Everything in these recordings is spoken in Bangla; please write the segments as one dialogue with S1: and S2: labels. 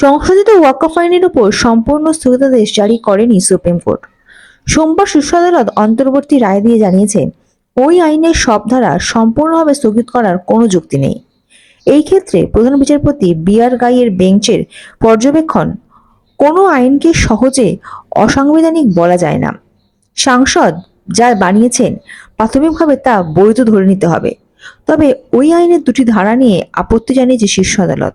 S1: সংশোধিত ওয়াকফ আইনের উপর সম্পূর্ণ স্থগিতাদেশ জারি করেনি সুপ্রিম কোর্ট। সোমবার শীর্ষ আদালত অন্তর্বর্তী রায় দিয়ে জানিয়েছে, ওই আইনের সব ধারা সম্পূর্ণভাবে স্থগিত করার কোনো যুক্তি নেই। এই ক্ষেত্রে প্রধান বিচারপতি বি আর গাইয়ের বেঞ্চের পর্যবেক্ষণ কোনো আইনকে সহজে অসাংবিধানিক বলা যায় না। সাংসদ যা বানিয়েছেন, প্রাথমিকভাবে তা বৈধ ধরে নিতে হবে। তবে ওই আইনের দুটি ধারা নিয়ে আপত্তি জানিয়েছে শীর্ষ আদালত।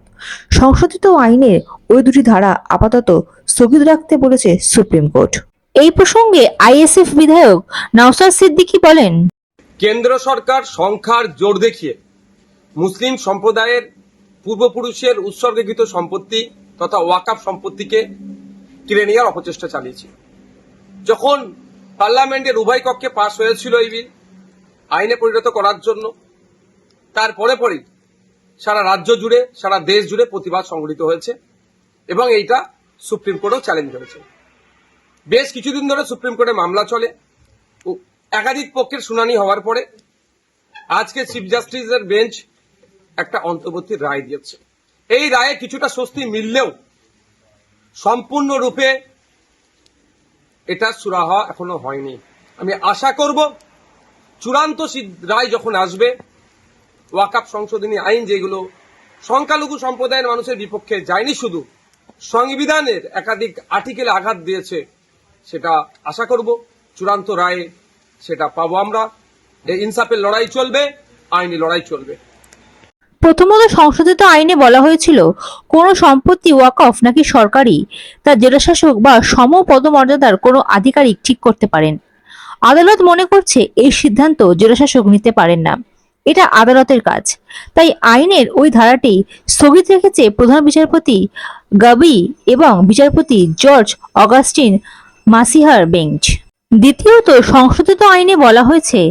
S1: সংশোধিত আইনের ওই দুটি ধারা আপাতত স্থগিত রাখতে বলেছে সুপ্রিম কোর্ট। এই প্রসঙ্গে আইএসএফ বিধায়ক নওসাদ সিদ্দিকী বলেন,
S2: কেন্দ্র সরকার সংখ্যার জোর দেখিয়ে মুসলিম সম্প্রদায়ের পূর্বপুরুষের উৎসর্গীকৃত সম্পত্তি তথা ওয়াকাফ সম্পত্তিকে কিনে নেওয়ার অপচেষ্টা চালিয়েছে। যখন পার্লামেন্টের উভয় কক্ষে পাশ হয়েছিল এই বিল আইনে পরিণত করার জন্য তারপরে পরেই সারা রাজ্য জুড়ে, সারা দেশ জুড়ে প্রতিবাদ সংগঠিত হয়েছে এবং এইটা সুপ্রিম কোর্টেও চ্যালেঞ্জ হয়েছে বেশ কিছুদিন ধরে সুপ্রিম কোর্টে মামলা চলে। একাধিক পক্ষের শুনানি হওয়ার পরে আজকে চিফ জাস্টিসের বেঞ্চ একটা অন্তর্বর্তী রায় দিয়েছে। এই রায়ে কিছুটা স্বস্তি মিললেও সম্পূর্ণরূপে এটা সুরাহা এখনও হয়নি। আমি আশা করব চূড়ান্ত রায় যখন আসবে ওয়াকাপ সংশোধনী আইন যেগুলো সংখ্যালঘু সম্প্রদায়ের মানুষের বিপক্ষে যায়নি শুধু, সংবিধানের একাধিক আর্টিকেলে আঘাত দিয়েছে, সেটা আশা করব, চূড়ান্ত রায়ে সেটা পাবো আমরা। ইনসাফের লড়াই চলবে, আইনি লড়াই চলবে।
S1: প্রথমত সংশোধিত আইনে বলা হয়েছিল, কোনো সম্পত্তি ওয়াকফ নাকি সরকারি, তা জেলাশাসক বা সম পদমর্যাদার কোনো আধিকারিক ঠিক করতে পারেন। আদালত মনে করছে, এই সিদ্ধান্ত জেলাশাসক নিতে পারেন না। এটা আদালতের কাজ। তাই আইনের ওই ধারাটি স্থগিত রেখেছে প্রধান বিচারপতি গাবি এবং বিচারপতি জর্জ অগাস্টিন মাসিহার বেঞ্চ। দ্বিতীয়ত, সংশোধিত আইনে বলা হয়েছে,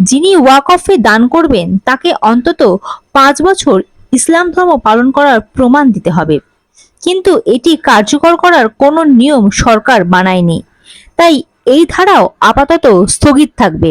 S1: যিনি ওয়াকফে দান করবেন, তাকে অন্তত পাঁচ বছর ইসলাম ধর্ম পালন করার প্রমাণ দিতে হবে। কিন্তু এটি কার্যকর করার কোনো নিয়ম সরকার বানায়নি তাই এই ধারাও আপাতত স্থগিত থাকবে।